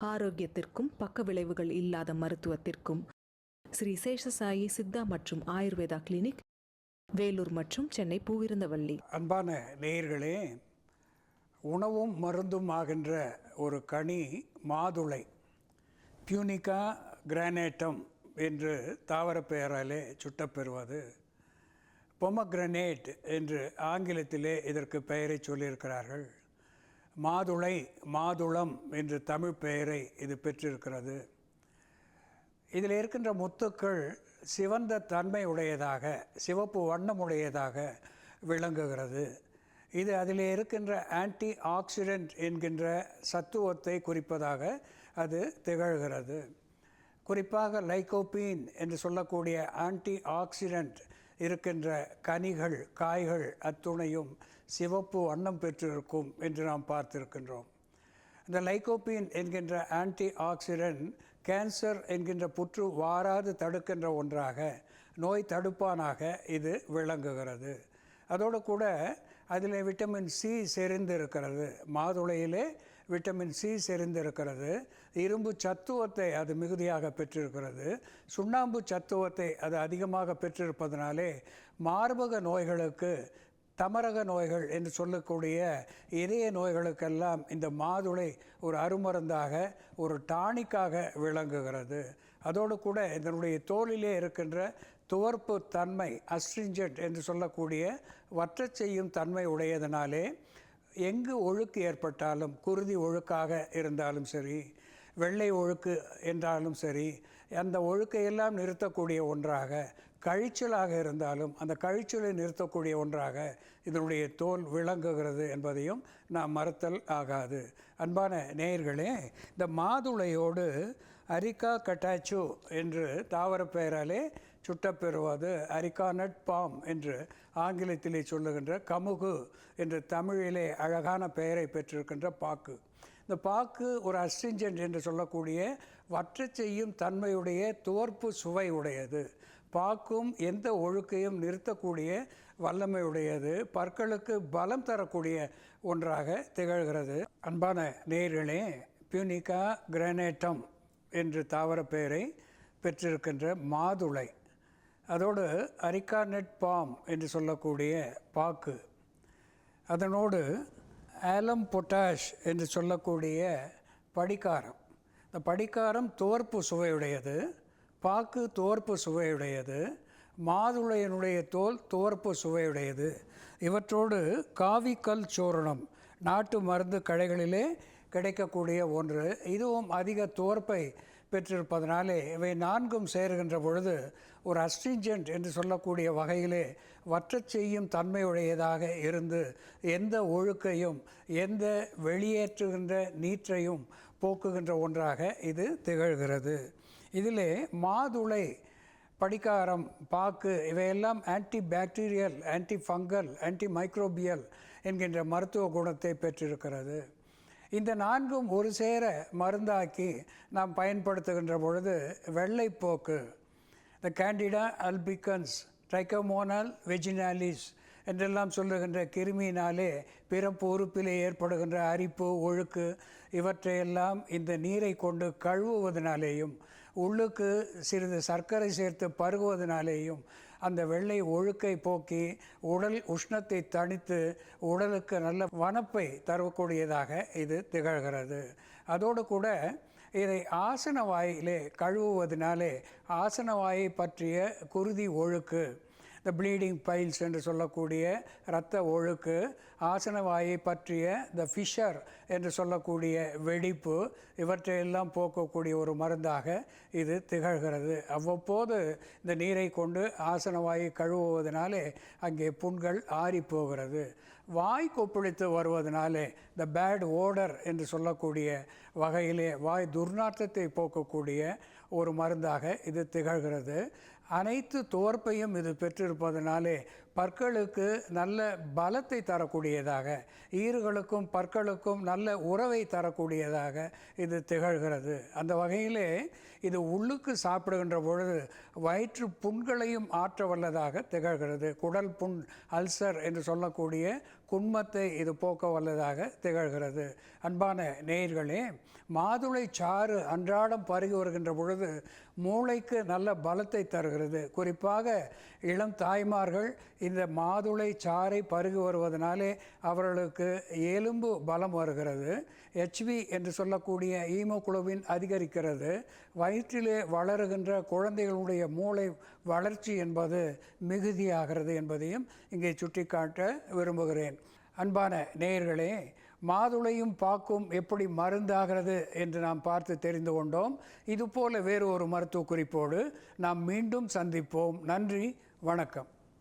ஆரோக்கியத்திற்கும் பக்க விளைவுகள் இல்லாத மருத்துவத்திற்கும் ஸ்ரீ சேஷசாயி சித்தா மற்றும் ஆயுர்வேதா கிளினிக் வேலூர் மற்றும் சென்னை பூவிருந்தவள்ளி அன்பான நேயர்களே உணவும் மருந்தும் ஆகின்ற ஒரு கனி மாதுளை பியூனிகா கிரானேட்டம் என்று தாவர பெயராலே சுட்டப்பெறுவது பொமக்ரனேட் என்று ஆங்கிலத்திலே இதற்கு பெயரை சொல்லியிருக்கிறார்கள். மாதுளை மாதுளம் என்று தமிழ் பெயரை இது பெற்றிருக்கிறது. இதில் இருக்கின்ற முத்துக்கள் சிவந்த தன்மை உடையதாக சிவப்பு வண்ணம் உடையதாக விளங்குகிறது. இது அதில் இருக்கின்ற ஆன்டி ஆக்சிடென்ட் என்கின்ற சத்துவத்தை குறிப்பதாக அது திகழ்கிறது. குறிப்பாக லைகோபீன் என்று சொல்லக்கூடிய ஆன்டி ஆக்சிடென்ட் இருக்கின்ற கனிகள் காய்கள் அத்துணையும் சிவப்பு வண்ணம் பெற்றிருக்கும் என்று நாம் பார்த்திருக்கின்றோம். இந்த லைகோபீன் என்கின்ற ஆன்டி ஆக்சிடென்ட் கேன்சர் என்கின்ற புற்று வாராது தடுக்கின்ற ஒன்றாக நோய் தடுப்பானாக இது விளங்குகிறது. அதோடு கூட அதில் விட்டமின் சி செறிந்திருக்கிறது. மாதுளையிலே விட்டமின் சி செறிந்திருக்கிறது இரும்பு சத்துவத்தை அது மிகுதியாக பெற்றிருக்கிறது. சுண்ணாம்பு சத்துவத்தை அது அதிகமாக பெற்றிருப்பதனாலே மார்பக நோய்களுக்கு தமரக நோய்கள் என்று சொல்லக்கூடிய இதய நோய்களுக்கெல்லாம் இந்த மாதுளை ஒரு அருமருந்தாக ஒரு டானிக்காக விளங்குகிறது. அதோடு கூட இதனுடைய தோலிலே இருக்கின்ற துவர்ப்பு தன்மை அஸ்ட்ரிஞ்சட் என்று சொல்லக்கூடிய வற்றச் செய்யும் தன்மை உடையதனாலே எங்கு ஒழுக்கு ஏற்பட்டாலும் குருதி ஒழுக்காக இருந்தாலும் சரி வெள்ளை ஒழுக்கு என்றாலும் சரி அந்த ஒழுக்கையெல்லாம் நிறுத்தக்கூடிய ஒன்றாக கழிச்சலாக இருந்தாலும் அந்த கழிச்சலை நிறுத்தக்கூடிய ஒன்றாக இதனுடைய தோல் விளங்குகிறது என்பதையும் நாம் மறுத்தல் ஆகாது. அன்பான நேயர்களே இந்த மாதுளையோடு அரிக்கா கட்டாச்சு என்று தாவர பெயராலே சுட்டப்பெறுவது அரிகானட் பாம் என்று ஆங்கிலத்திலே சொல்லுகின்ற கமுகு என்று தமிழிலே அழகான பெயரை பெற்றிருக்கின்ற பாக்கு. இந்த பாக்கு ஒரு அஸ்டிஞ்சன்ட் என்று சொல்லக்கூடிய வற்ற செய்யும் தன்மையுடைய துவர்ப்பு சுவை உடையது. பாக்கும் எந்த ஒழுக்கையும் நிறுத்தக்கூடிய வல்லமை உடையது பற்களுக்கு பலம் தரக்கூடிய ஒன்றாக திகழ்கிறது. அன்பான நேர்களே பியூனிகா கிரானேட்டம் என்று தாவர பெயரை பெற்றிருக்கின்ற மாதுளை. அதோடு அரிக்கானட் பாம் என்று சொல்லக்கூடிய பாக்கு அதனோடு ஆலம் பொட்டாஷ் என்று சொல்லக்கூடிய படிக்காரம் இந்த படிக்காரம் துவர்ப்பு சுவையுடையது பாக்கு துவர்ப்பு சுவையுடையது மாதுளையினுடைய தோல் துவர்ப்பு சுவையுடையது. இவற்றோடு காவிக்கல் சூரணம் நாட்டு மருந்து கடைகளிலே கிடைக்கக்கூடிய ஒன்று. இதுவும் அதிக துவர்ப்பை பெற்றிருப்பதனாலே இவை நான்கும் சேருகின்ற பொழுது ஒரு அஸ்ட்ரிஞ்சன்ட் என்று சொல்லக்கூடிய வகையிலே வற்றச் செய்யும் தன்மையுடையதாக இருந்து எந்த ஒழுக்கையும் எந்த வெளியேற்றுகின்ற நீற்றையும் போக்குகின்ற ஒன்றாக இது திகழ்கிறது. இதிலே மாதுளை படிக்காரம் பாக்கு இவையெல்லாம் anti bacterial anti fungal anti microbial என்கின்ற மருத்துவ குணத்தை பெற்றிருக்கிறது. இந்த நான்கும் ஒரு சேர மருந்தாக்கி நாம் பயன்படுத்துகின்ற பொழுது வெள்ளைப்போக்கு த கேண்டிடா அல்பிகன்ஸ் ட்ரைக்கமோனால் வெஜினாலிஸ் என்றெல்லாம் சொல்லுகின்ற கிருமியினாலே பிறப்பு உறுப்பிலே ஏற்படுகின்ற அரிப்பு ஒழுக்கு இவற்றையெல்லாம் இந்த நீரை கொண்டு கழுவுவதனாலேயும் உள்ளுக்கு சிறிது சர்க்கரை சேர்த்து பருகுவதனாலேயும் அந்த வெள்ளை ஒழுக்கை போக்கி உடல் உஷ்ணத்தை தணித்து உடலுக்கு நல்ல வனப்பை தரக்கூடியதாக இது திகழ்கிறது. அதோடு கூட இதை ஆசன வாயிலே கழுவுவதனாலே ஆசன வாயை பற்றிய குருதி ஒழுக்கு த ப்ளீடிங் பைல்ஸ் என்று சொல்லக்கூடிய இரத்த ஒழுக்கு ஆசனவாயை பற்றிய த ஃபிஷர் என்று சொல்லக்கூடிய வெடிப்பு இவற்றையெல்லாம் போக்கக்கூடிய ஒரு மருந்தாக இது திகழ்கிறது. அவ்வப்போது இந்த நீரை கொண்டு ஆசனவாயை கழுவுவதனாலே அங்கே புண்கள் ஆறி போகிறது. வாய் கொப்பளித்து வருவதனாலே த பேட் ஓடர் என்று சொல்லக்கூடிய வகையிலே வாய் துர்நாற்றத்தை போக்கக்கூடிய ஒரு மருந்தாக இது திகழ்கிறது. அனைத்து துவர்ப்பையும் இது பெற்றிருப்பதனாலே பற்களுக்கு நல்ல பலத்தை தரக்கூடியதாக ஈறுகளுக்கும் பற்களுக்கும் நல்ல உறவை தரக்கூடியதாக இது திகழ்கிறது. அந்த வகையிலே இது உள்ளுக்கு சாப்பிடுகின்ற பொழுது வயிற்று புண்களையும் ஆற்ற வல்லதாக திகழ்கிறது. குடல் புண் அல்சர் என்று சொல்லக்கூடிய குன்மத்தை இது போக்க வல்லதாக திகழ்கிறது. அன்பான நேயர்களே மாதுளை சாறு அன்றாடம் பருகி வருகின்ற பொழுது மூளைக்கு நல்ல பலத்தை தருகிறது. குறிப்பாக இளம் தாய்மார்கள் இந்த மாதுளை சாறை பருகி வருவதனாலே அவர்களுக்கு எலும்பு பலம் வருகிறது. ஹெச்வி என்று சொல்லக்கூடிய ஈமோகுளோபின் அதிகரிக்கிறது. வயிற்றிலே வளருகின்ற குழந்தைகளுடைய மூளை வளர்ச்சி என்பது மிகுதியாகிறது என்பதையும் இங்கே சுட்டிக்காட்ட விரும்புகிறேன். அன்பான நேயர்களே மாதுளையும் பாக்கும் எப்படி மருந்தாகிறது என்று நாம் பார்த்து தெரிந்து கொண்டோம். இதுபோல வேறு ஒரு மருத்துவ குறிப்போடு நாம் மீண்டும் சந்திப்போம். நன்றி வணக்கம்.